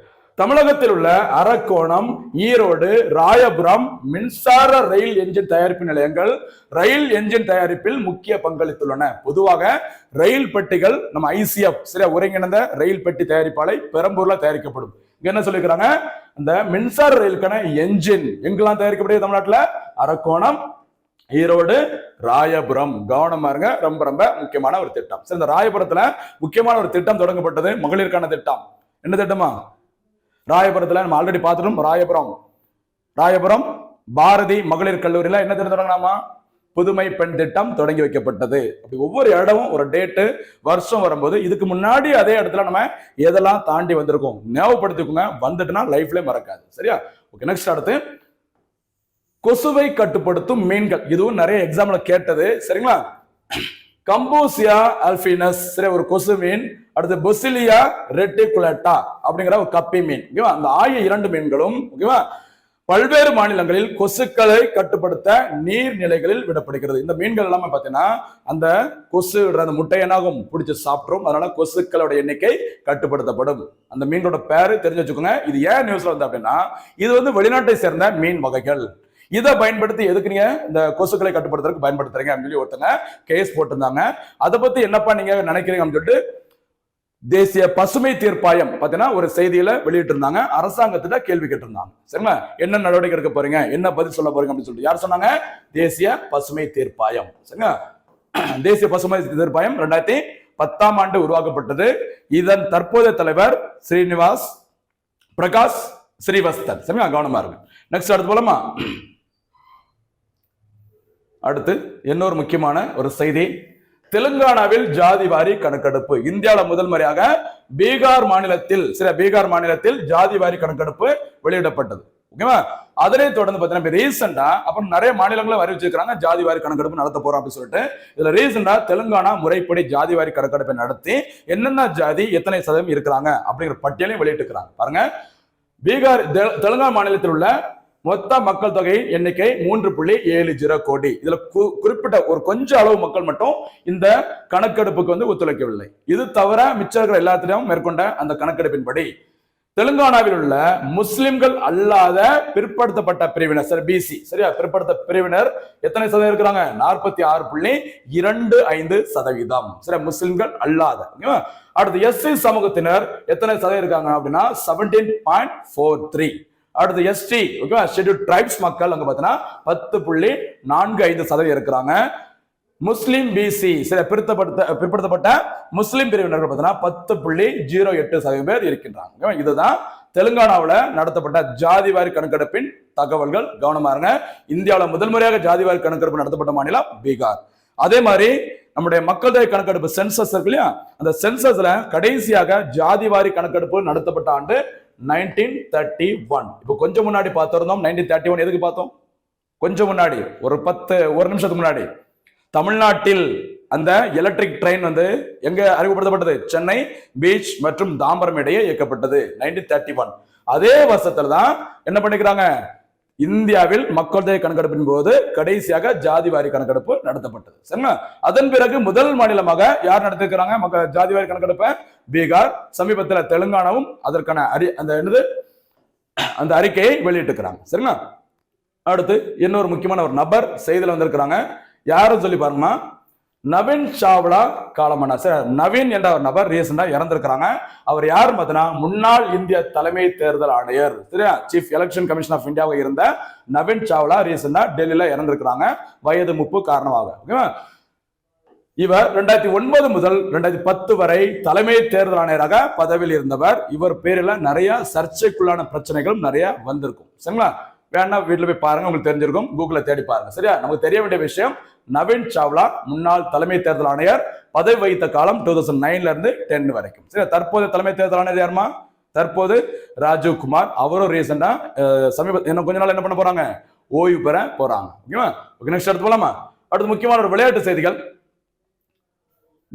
தமிழகத்தில் உள்ள அரக்கோணம் ஈரோடு ராயபுரம் மின்சார ரயில் என்ஜின் தயாரிப்பு நிலையங்கள் ரயில் என்ஜின் தயாரிப்பில் முக்கிய பங்களித்துள்ளன. பொதுவாக ரயில் பெட்டிகள் நம்ம ஐசிஎஃப் சில ஒருங்கிணைந்த ரயில் பெட்டி தயாரிப்பாலை பெரம்பூர்ல தயாரிக்கப்படும். இங்க என்ன சொல்லிக்கிறாங்க இந்த மின்சார ரயிலுக்கான என்ஜின் எங்கெல்லாம் தயாரிக்கப்படுது தமிழ்நாட்டில்? அரக்கோணம் ஈரோடு ராயபுரம். கவனமா இருங்க. ரொம்ப ரொம்ப முக்கியமான ஒரு திட்டம். சரி இந்த ராயபுரத்துல முக்கியமான ஒரு திட்டம் தொடங்கப்பட்டது மகளிருக்கான திட்டம். என்ன திட்டமா? ராயபுரத்துல நம்ம ஆல்ரெடி பார்த்துட்டோம். ராயபுரம். ராயபுரம் பாரதி மகளிர் கல்லூரியில என்ன திட்டம் தொடங்கினாமா புதுமை பெண் திட்டம் தொடங்கி வைக்கப்பட்டது. அப்படி ஒவ்வொரு இடமும் ஒரு டேட்டு வருஷம் வரும்போது இதுக்கு முன்னாடி அதே இடத்துல நம்ம எதெல்லாம் தாண்டி வந்திருக்கோம்? ஞாபகப்படுத்திக்கோங்க. வந்துட்டுனா லைஃப்ல மறக்காது. சரியா? ஓகே நெக்ஸ்ட் அடுத்து. கொசுவை கட்டுப்படுத்தும் மீன்கள். இதுவும் நிறைய எக்ஸாம்ல கேட்டது. சரிங்களா? கம்போசியா அல்பினஸ் சரி ஒரு கொசு மீன் அடுத்து பொசிலியா ரெட்டிகுலேட்டா அப்படிங்கிற ஒரு கப்பி மீன். ஓகேவா? அந்த ஆகிய இரண்டு மீன்களும் ஓகேவா? பல்வேறு மாநிலங்களில் கொசுக்களை கட்டுப்படுத்த நீர்நிலைகளில் விடப்படுகிறது. இந்த மீன்கள் எல்லாமே பார்த்தீங்கன்னா அந்த கொசு விடுற அந்த முட்டை என்னாகும்? பிடிச்சி சாப்பிட்ரும் அதனால கொசுக்களோட எண்ணிக்கை கட்டுப்படுத்தப்படும். அந்த மீன்களோட பேரு தெரிஞ்சு வச்சுக்கோங்க. இது ஏன் நியூஸ்ல வந்து அப்படின்னா இது வந்து வெளிநாட்டை சேர்ந்த மீன் வகைகள். இதை பயன்படுத்தி எதுக்கு நீங்க இந்த கொசுக்களை கட்டுப்படுத்துறதுக்கு பயன்படுத்துறீங்க அப்படின்னு சொல்லி ஒருத்தங்க கேஸ் போட்டிருந்தாங்க. அதை பத்தி என்னப்பா நீங்க நினைக்கிறீங்க அப்படின்னு சொல்லிட்டு தேசிய பசுமை தீர்ப்பாயம் பார்த்தீங்கன்னா ஒரு செய்தியில வெளியிட்டு இருந்தாங்க அரசாங்கத்திட்ட கேள்வி கேட்டிருந்தாங்க. சரிங்களா? என்ன நடவடிக்கை எடுக்க போறீங்க? என்ன பதில் சொல்ல போறீங்க அப்படின்னு சொல்லிட்டு யார் சொன்னாங்க? தேசிய பசுமை தீர்ப்பாயம். சரிங்களா? <clears throat> தேசிய பசுமை தீர்ப்பாயம் ரெண்டாயிரத்தி பத்தாம் ஆண்டு உருவாக்கப்பட்டது. இதன் தற்போதைய தலைவர் ஸ்ரீனிவாஸ் பிரகாஷ் ஸ்ரீவஸ்தன். சரிங்களா? கவனமா இருக்கு நெக்ஸ்ட் அடுத்து போலாமா? அடுத்து இன்னொரு முக்கியமான ஒரு செய்தி. தெலுங்கானாவில் ஜாதி வாரி கணக்கெடுப்பு. இந்தியாவில் முதல் முறையாக பீகார் மாநிலத்தில் சில பீகார் மாநிலத்தில் ஜாதி வாரி கணக்கெடுப்பு வெளியிடப்பட்டது. ஓகேவா அதனை தொடர்ந்து பார்த்தீங்கன்னா ரீசெண்டா அப்புறம் நிறைய மாநிலங்களும் அறிவிச்சிருக்காங்க ஜாதி வாரி கணக்கெடுப்பு நடத்த போறோம் அப்படின்னு சொல்லிட்டு. இதுல ரீசெண்டா தெலுங்கானா முறைப்படி ஜாதி வாரி கணக்கெடுப்பை நடத்தி என்னென்ன ஜாதி எத்தனை சதவீதம் இருக்கிறாங்க அப்படிங்கிற பட்டியலையும் வெளியிட்டு இருக்கிறாங்க பாருங்க. பீகார் தெ- தெலுங்கானா மாநிலத்தில் உள்ள மொத்த மக்கள் தொகையின் எண்ணிக்கை மூன்று புள்ளி ஏழு ஜீரோ கோடி. இதுல கு- குறிப்பிட்ட ஒரு கொஞ்ச அளவு மக்கள் மட்டும் இந்த கணக்கெடுப்புக்கு வந்து ஒத்துழைக்கவில்லை. இது தவிர மிச்சம் இருக்கிற எல்லாத்திலையும் மேற்கொண்ட அந்த கணக்கெடுப்பின்படி தெலுங்கானாவில் உள்ள முஸ்லிம்கள் அல்லாத பிற்படுத்தப்பட்ட பிரிவினர் சரி பிசி சரியா? பிற்படுத்த பிரிவினர் எத்தனை சதவீதம் இருக்கிறாங்க? நாற்பத்தி ஆறு புள்ளி இரண்டு ஐந்து சதவீதம். சரி முஸ்லிம்கள் அல்லாத. அடுத்து எஸ்சி சமூகத்தினர் எத்தனை சதவீதம் இருக்காங்க அப்படின்னா செவன்டீன் பாயிண்ட் ஃபோர் த்ரீ அடுத்து எஸ்டி ஓகேவா ஷெட்யூல் ட்ரைப்ஸ் மக்கள் அங்க பார்த்தீங்கன்னா பத்து புள்ளி நான்கு ஐந்து சதவீதம் இருக்கிறாங்க. முஸ்லிம் பிசி சில பிற்படுத்த பிற்படுத்தப்பட்ட முஸ்லிம் பிரிவினர்கள் பார்த்தீங்கன்னா பத்து புள்ளி ஜீரோ எட்டு சதவீதம் பேர் இருக்கின்றாங்க. இதுதான் தெலுங்கானாவில் நடத்தப்பட்ட ஜாதிவாரி கணக்கெடுப்பின் தகவல்கள். கவனமா இருங்க. இந்தியாவில் முதல் முறையாக ஜாதிவாரி கணக்கெடுப்பு நடத்தப்பட்ட மாநிலம் பீகார். அதே மாதிரி நம்முடைய மக்கள் தொகை கணக்கெடுப்பு சென்சஸ் இருக்கு இல்லையா? அந்த சென்சஸ்ல கடைசியாக ஜாதிவாரி கணக்கெடுப்பு நடத்தப்பட்ட ஆண்டு நைன்டீன் தேர்ட்டி ஒன் இப்போ கொஞ்சம் முன்னாடி பார்த்துருந்தோம். நைன்டீன் தேர்ட்டி ஒன் எதுக்கு பார்த்தோம்? கொஞ்சம் முன்னாடி ஒரு பத்து ஒரு நிமிஷத்துக்கு முன்னாடி. தமிழ்நாட்டில் அந்த எலக்ட்ரிக் ட்ரெயின் வந்து எங்க அறிமுகப்படுத்தப்பட்டது? சென்னை பீச் மற்றும் தாம்பரம் இடையே இயக்கப்பட்டது. நைன்டீன் தேர்ட்டி ஒன் அதே வருஷத்துல தான் என்ன பண்ணிக்கிறாங்க? இந்தியாவில் மக்கள் தொகை கணக்கெடுப்பின் போது கடைசியாக ஜாதிவாரி கணக்கெடுப்பு நடத்தப்பட்டது. சரிங்களா? அதன் பிறகு முதல் மாநிலமாக யார் நடத்திருக்கிறாங்க? மக்கள் ஜாதிவாரி கணக்கெடுப்பை? பீகார் சமீபத்தில் தெலுங்கானாவும் அதற்கான அறி அந்த என்னது? அந்த அறிக்கையை வெளியிட்டிருக்கிறாங்க. சரிங்களா? அடுத்து இன்னொரு முக்கியமான ஒரு நபர் செய்தியில் வந்திருக்கிறாங்க. யாரும் சொல்லி பாருங்கம்மா. நவீன் சாவ்லா காலமான சார் நவீன் என்ற ஒரு நபர் ரீசெண்டா இறந்திருக்கிறாங்க. அவர் யார் பார்த்தீங்கன்னா முன்னாள் இந்திய தலைமை தேர்தல் ஆணையர் சரியா? சீஃப் எலெக்ஷன் கமிஷன் ஆஃப் இந்தியாவாக இருந்த நவீன் சாவ்லா ரீசெண்டா டெல்லியில இறந்திருக்கிறாங்க. வயது முப்பு காரணமாக. ஓகேவா? இவர் ரெண்டாயிரத்தி ஒன்பது முதல் ரெண்டாயிரத்தி பத்து வரை தலைமை தேர்தல் ஆணையராக பதவியில் இருந்தவர். இவர் பேரில் நிறைய சர்ச்சைக்குள்ளான பிரச்சனைகளும் நிறைய வந்திருக்கும். சரிங்களா? வேணா வீட்டில் போய் பாருங்க உங்களுக்கு தெரிஞ்சிருக்கும். கூகுளில் தேடி பாருங்க. சரியா? நமக்கு தெரிய வேண்டிய விஷயம் நவீன் சாவ்லா முன்னாள் தலைமை தேர்தல் ஆணையர் பதவி வகித்த காலம் டூ தௌசண்ட் நைன்ல இருந்து டென் வரைக்கும். சரியா? தற்போது தலைமை தேர்தல் ஆணையர் யாருமா? தற்போது ராஜீவ் குமார் அவரும் ரீசெண்டா சமீப இன்னும் கொஞ்ச நாள் என்ன பண்ண போறாங்க? ஓய்வு பெற போறாங்க. ஓகேவா? ஓகே நெக்ஸ்ட் அடுத்து போலாமா? அடுத்து முக்கியமான ஒரு விளையாட்டு செய்திகள்.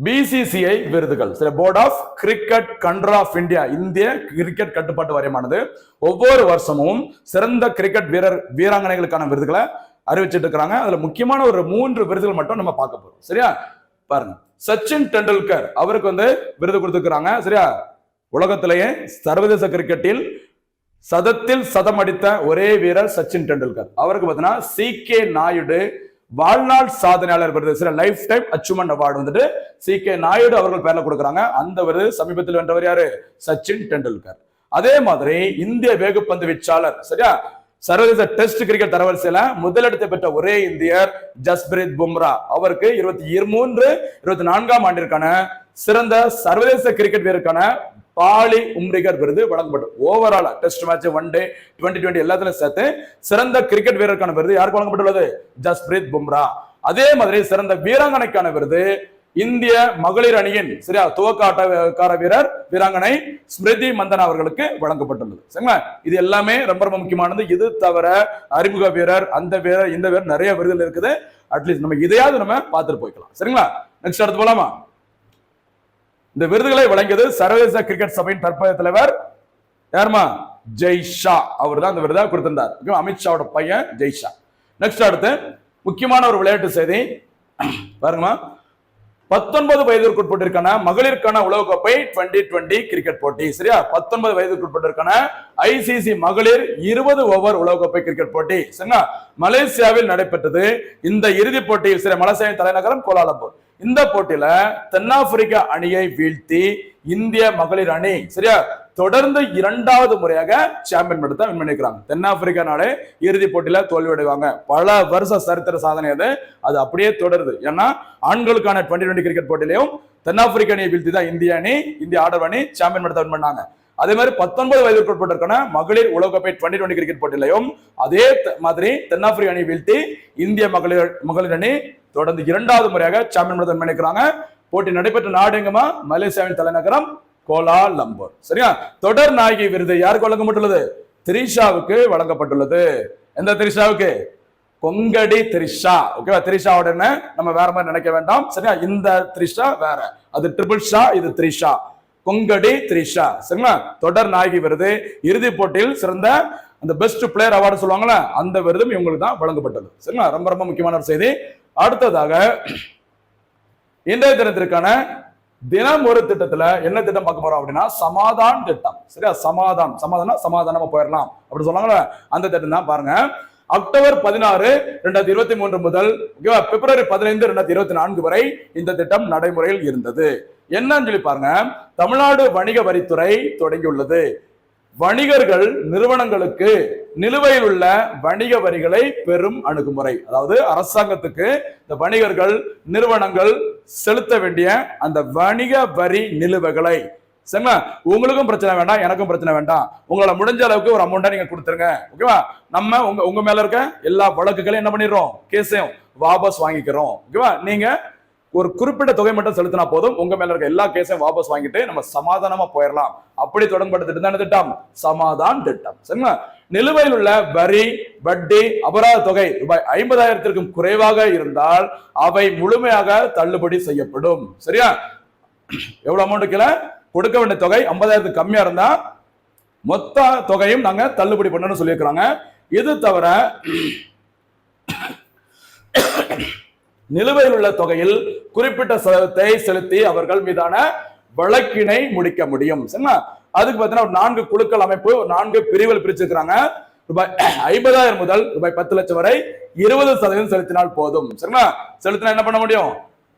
பிசிசிஐ விருதுகள். சில board of cricket control of India இந்திய கிரிக்கெட் கட்டுப்பாட்டு வாரியமானது ஒவ்வொரு வருஷமும் சிறந்த கிரிக்கெட் வீரர் வீராங்கனைகளுக்கான விருதுகளை அறிவிச்சிட்டு இருக்கிறாங்க. அதுல முக்கியமான ஒரு மூன்று விருதுகள் மட்டும் நம்ம பார்க்க போறோம். சரியா? பாருங்க. சச்சின் டெண்டுல்கர் அவருக்கு வந்து விருது கொடுத்துருக்காங்க சரியா? உலகத்திலேயே சர்வதேச கிரிக்கெட்டில் சதத்தில் சதம் அடித்த ஒரே வீரர் சச்சின் டெண்டுல்கர். அவருக்கு பார்த்தீங்கன்னா சி கே நாயுடு வாழ்நாள் சாதனையாளர் விருது சில லைஃப் டைம் அச்சீவ்மெண்ட் அவார்டு வந்துட்டு சி கே நாயுடு அவர்கள் பேர்ல கொடுக்குறாங்க. அந்த விருது சமீபத்தில் வென்றவர் யாரு? சச்சின் டெண்டுல்கர். அதே மாதிரி இந்திய வேகப்பந்து வீச்சாளர் சரியா? சர்வதேச டெஸ்ட் கிரிக்கெட் தரவரிசையில முதலிடத்தை பெற்ற ஒரே இந்தியர் ஜஸ்பிரீத் பும்ரா. அவருக்கு இருபத்தி மூன்று இருபத்தி நான்காம் ஆண்டிற்கான சிறந்த சர்வதேச கிரிக்கெட் வீரருக்கான பாலி உம்ரிகர் விருது வழங்கப்படும் overall test match one day twenty twenty எல்லாத்திலும் சேர்த்து சிறந்த கிரிக்கெட் வீரருக்கான விருது யாருக்கு வழங்கப்பட்டுள்ளது? ஜஸ்பிரீத் பும்ரா அதே மாதிரி சிறந்த வீராங்கனைக்கான விருது இந்திய மகளிர் அணியின் சரியா துவக்காட்டக்கார வீரர் வீராங்கனை ஸ்மிருதி மந்தனா அவர்களுக்கு வழங்கப்பட்டுள்ளது. சரிங்களா? இது எல்லாமே ரொம்ப ரொம்ப முக்கியமானது. இது தவிர அறிமுக வீரர் அந்த வீரர் இந்த வீரர் நிறைய விருதுகள் இருக்குது. அட்லீஸ்ட் நம்ம இதையாவது நம்ம பார்த்துட்டு போய்க்கலாம். சரிங்களா? நெக்ஸ்ட் அடுத்து போலாமா? இந்த விருதுகளை வழங்கியது சர்வதேச கிரிக்கெட் சபையின் தற்போதைய தலைவர் யாருமா? ஜெய் ஷா. அவர் தான் இந்த விருதாக கொடுத்திருந்தார். அமித்ஷாவோட பையன் ஜெய்ஷா நெக்ஸ்ட் அடுத்து முக்கியமான ஒரு விளையாட்டு செய்தி. பாருங்கம்மா. பத்தொன்பது வயதிற்குட்பட்டிருக்கான மகளிருக்கான உலகக்கோப்பை டுவெண்டி டுவெண்டி கிரிக்கெட் போட்டி சரியா? பத்தொன்பது வயதிற்குட்பட்டிருக்கான ஐசிசி மகளிர் இருபது ஓவர் உலகக்கோப்பை கிரிக்கெட் போட்டி சரிங்களா? மலேசியாவில் நடைபெற்றது இந்த இறுதிப் போட்டியில் சில மலேசியாவின் தலைநகரம் கோலாலம்பூர். இந்த போட்டியில தென்னாப்பிரிக்கா அணியை வீழ்த்தி இந்திய மகளிர் அணி சரியா? தொடர்ந்து இரண்டாவது முறையாக சாம்பியன் பட்டத்தை வின் பண்ணிக்கிறாங்க தென்னாப்பிரிக்கா நாளே இறுதிப் போட்டியில தோல்வியடைவாங்க பல வருஷ சரித்திர சாதனை அது. அது அப்படியே தொடருது. ஏன்னா ஆண்களுக்கான டுவெண்ட்டி டுவெண்ட்டி கிரிக்கெட் போட்டியிலையும் தென்னாப்பிரிக்க அணியை வீழ்த்தி தான் இந்திய அணி இந்திய ஆடவர் அணி சாம்பியன் பட்டத்தை வின் பண்ணாங்க. அதே மாதிரி பத்தொன்பது வயதுக்கு உட்பட்டிருக்கான மகளிர் உலகக்கோப்பை டுவெண்ட்டி டுவெண்ட்டி கிரிக்கெட் போட்டியிலையும் அதே மாதிரி தென்னாப்பிரிக்க அணி வீழ்த்தி இந்திய மகளிர் மகளிர் அணி தொடர்ந்து இரண்டாவது முறையாக சாம்பியன் பட்டத்தை நினைக்கிறாங்க போட்டி நடைபெற்ற நாடு எங்கம்மா? மலேசியாவின் தலைநகரம் கோலா லம்பூர் சரியா? தொடர் நாயகி விருது யாருக்கு வழங்கப்பட்டுள்ளது? திரிஷாவுக்கு வழங்கப்பட்டுள்ளது. எந்த திரிஷாவுக்கு? கொங்கடி திரிஷா. ஓகேவா திரிஷாவோட என்ன? நம்ம வேற மாதிரி நினைக்க வேண்டாம். சரியா? இந்த திரிஷா வேற. அது ட்ரிபிள் ஷா இது த்ரிஷா. கொங்கடி த்ரிஷா. சரிங்களா? தொடர் நாயகி விருது. இறுதிப் போட்டியில் சிறந்த அந்த பெஸ்ட் பிளேயர் அவார்டு சொல்லுவாங்கல்ல அந்த விருதும் இவங்களுக்கு தான் வழங்கப்பட்டது. சரிங்களா? ரொம்ப ரொம்ப முக்கியமான ஒரு செய்தி. அடுத்ததாக இன்றைய தினத்திற்கான தினம் ஒரு திட்டத்துல என்ன திட்டம் பார்க்க போறோம் அப்படின்னா சமாதான் திட்டம். சரியா? சமாதானம் சமாதானம் சமாதானமா போயிடலாம் அப்படின்னு சொல்லுவாங்கல்ல அந்த திட்டம் தான் பாருங்க. அக்டோபர் பதினாறு ரெண்டாயிரத்தி இருபத்தி மூன்று முதல் ஓகேவா பிப்ரவரி பதினைந்து ரெண்டாயிரத்தி இருபத்தி நான்கு வரை இந்த திட்டம் நடைமுறையில் இருந்தது. என்னன்னு சொல்லி பாருங்க. தமிழ்நாடு வணிக வரித்துறை தொடங்கியுள்ளது. வணிகர்கள் நிறுவனங்களுக்கு நிலுவையில் உள்ள வணிக வரிகளை பெறும் அணுகுமுறை. அதாவது அரசாங்கத்துக்கு இந்த வணிகர்கள் நிறுவனங்கள் செலுத்த வேண்டிய அந்த வணிக வரி நிலுவைகளை. சரிங்களா? உங்களுக்கும் பிரச்சனை வேண்டாம் எனக்கும் பிரச்சனை வேண்டாம். உங்களால முடிஞ்ச அளவுக்கு ஒரு அமௌண்ட்டை நீங்க கொடுத்துருங்க. ஓகேவா நம்ம உங்க உங்க மேல இருக்க எல்லா வழக்குகளையும் என்ன பண்ணிடுறோம்? கேஸையும் வாபஸ் வாங்கிக்கிறோம். ஓகேவா நீங்க ஒரு குறிப்பிட்ட தொகை மட்டும் செலுத்தினா போதும். உங்க மேல இருக்க எல்லா கேஸையும் வாபஸ் வாங்கிட்டு நம்ம சமாதானமா போயிடலாம் அப்படி தொடங்கப்பட்ட திட்டம் தானே திட்டம்? சமாதான் திட்டம். சரிங்களா? நிலுவையில் உள்ள வரி வட்டி அபராத தொகை ரூபாய் ஐம்பதாயிரத்திற்கும் குறைவாக இருந்தால் அவை முழுமையாக தள்ளுபடி செய்யப்படும். சரியா? எவ்வளவு அமௌண்ட் கொடுக்க வேண்டிய தொகை ஐம்பதாயிரத்துக்கு கம்மியா இருந்தா மொத்த தொகையும் நாங்க தள்ளுபடி பண்ணணும்னு சொல்லியிருக்கிறாங்க. இது தவிர நிலுவையில் உள்ள தொகையில் குறிப்பிட்ட செலவத்தை செலுத்தி அவர்கள் மீதான வழக்கினை முடிக்க முடியும். சரிங்களா? அதுக்கு பார்த்தீங்கன்னா ஒரு நான்கு குழுக்கள் அமைப்பு ஒரு நான்கு பிரிவுகள் பிரிச்சிருக்கிறாங்க. ரூபாய் <clears throat> ஐம்பதாயிரம் முதல் ரூபாய் பத்து லட்சம் வரை இருபது சதவீதம் செலுத்தினால் போதும். சரிங்களா? செலுத்தினா என்ன பண்ண முடியும்?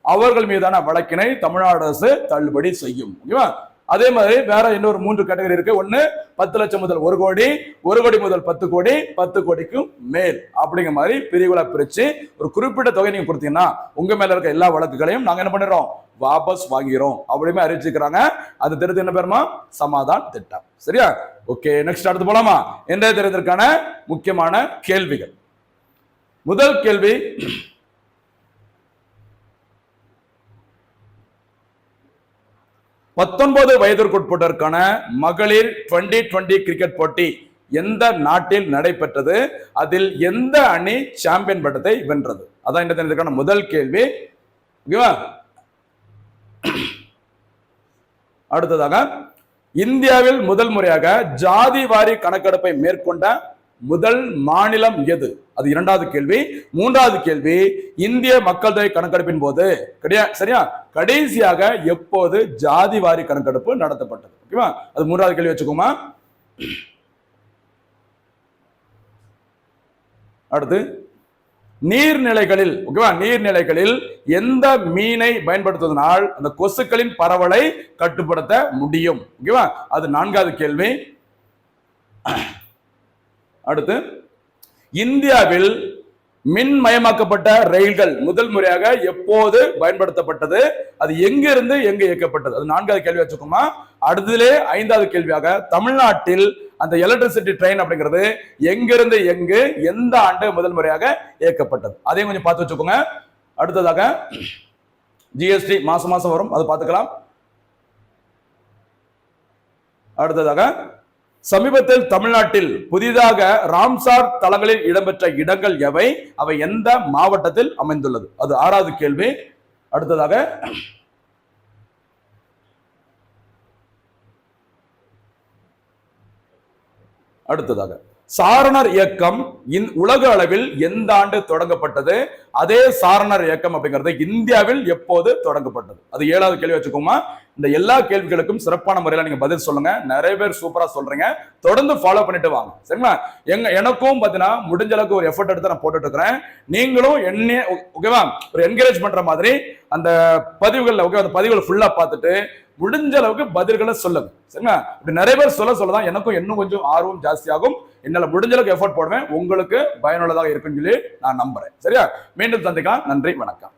அவர்கள் மீதான வழக்கினை தமிழ்நாடு அரசு தள்ளுபடி செய்யும். ஓகேவா? அதே மாதிரி வேற இன்னொரு மூன்று கேட்டகரி இருக்கு. ஒன்னு பத்து லட்சம் முதல் ஒரு கோடி ஒரு கோடி முதல் பத்து கோடி பத்து கோடிக்கும் மேல். அப்படிங்கிற மாதிரி பிரிவுகளை பிரிச்சு ஒரு குறிப்பிட்ட தொகை நீங்க கொடுத்தீங்கன்னா உங்க மேல இருக்க எல்லா வழக்குகளையும் நாங்க என்ன பண்ணிடுறோம்? வாபஸ் வாங்கிறோம் அப்படியுமே அறிவிச்சுக்கிறாங்க அது தெரிஞ்சு என்ன பேருமா? சமாதான் திட்டம். சரியா? ஓகே நெக்ஸ்ட் அடுத்து போலாமா? என்ற தெரிந்ததற்கான முக்கியமான கேள்விகள். முதல் கேள்வி பத்தொன்பது வயதிற்குட்பட்டோருக்கான மகளிர் டுவெண்டி டுவெண்டி கிரிக்கெட் போட்டி எந்த நாட்டில் நடைபெற்றது? அதில் எந்த அணி சாம்பியன் பட்டத்தை வென்றது? அதான் இந்த தினத்துக்கான முதல் கேள்வி. ஓகேவா? அடுத்ததாக இந்தியாவில் முதல் முறையாக ஜாதி வாரி கணக்கெடுப்பை மேற்கொண்ட முதல் மாநிலம் எது? அது இரண்டாவது கேள்வி. மூன்றாவது கேள்வி இந்திய மக்கள் தொகை கணக்கெடுப்பின் போது கிடையா சரியா? கடைசியாக எப்போது ஜாதி வாரி கணக்கெடுப்பு நடத்தப்பட்டது? ஓகேவா? அது மூன்றாவது கேள்வி வச்சுக்கோமா. அடுத்து நீர்நிலைகளில் ஓகேவா? நீர்நிலைகளில் எந்த மீனை பயன்படுத்துவதனால் அந்த கொசுக்களின் பரவலை கட்டுப்படுத்த முடியும்? ஓகேவா? அது நான்காவது கேள்வி. அடுத்து இந்தியாவில் மின்மயமாக்கப்பட்ட ரயில்கள் முதல் முறையாக எப்போது பயன்படுத்தப்பட்டது? அது எங்கிருந்து எங்க இயக்கப்பட்டது? அது நான்காவது கேள்வி வச்சுக்கோமா. அடுத்ததுலே ஐந்தாவது கேள்வியாக தமிழ்நாட்டில் அந்த எலக்ட்ரிசிட்டி ட்ரெயின் அப்படிங்கிறது எங்கிருந்து எங்கு எந்த ஆண்டு முதல் முறையாக இயக்கப்பட்டது? அதையும் கொஞ்சம் பார்த்து வச்சுக்கோங்க. அடுத்ததாக ஜிஎஸ்டி மாசம் மாசம் வரும். அது பார்த்துக்கலாம். அடுத்ததாக சமீபத்தில் தமிழ்நாட்டில் புதிதாக ராம்சார் தலங்களில் இடம்பெற்ற இடங்கள் எவை? அவை எந்த மாவட்டத்தில் அமைந்துள்ளது? அது ஆறாவது கேள்வி. அடுத்ததாக அடுத்ததாக. சாரணர் இயக்கம் இந் உலக அளவில் எந்த ஆண்டு தொடங்கப்பட்டது? அதே சாரணர் இயக்கம் அப்படிங்கிறது இந்தியாவில் எப்போது தொடங்கப்பட்டது? அது ஏழாவது கேள்வி வச்சுக்கோமா? இந்த எல்லா கேள்விகளுக்கும் சிறப்பான முறையில நீங்க பதில் சொல்லுங்க. நிறைய பேர் சூப்பரா சொல்றீங்க. தொடர்ந்து ஃபாலோ பண்ணிட்டு வாங்க. சரிங்களா? எங்க எனக்கும் பாத்தீங்கன்னா முடிஞ்ச அளவுக்கு ஒரு எஃபர்ட் எடுத்து நான் போட்டுட்டு இருக்கிறேன் நீங்களும் என்ன ஓகேவா ஒரு என்கரேஜ் பண்ற மாதிரி அந்த பதிவுகள்ல ஓகே அந்த பதிவுகள் ஃபுல்லா பார்த்துட்டு முடிஞ்ச அளவுக்கு பதில்களை சொல்லுங்க. சரிங்களா? இப்படி நிறைய பேர் சொல்ல சொல்லதான் எனக்கும் இன்னும் கொஞ்சம் ஆர்வம் ஜாஸ்தியாகும் என்னால் முடிஞ்ச அளவுக்கு எஃபோர்ட் போடுவேன். உங்களுக்கு பயனுள்ளதாக இருக்குன்னு சொல்லி நான் நம்புறேன். சரியா? மீண்டும் சந்திக்கலாம். நன்றி. வணக்கம்.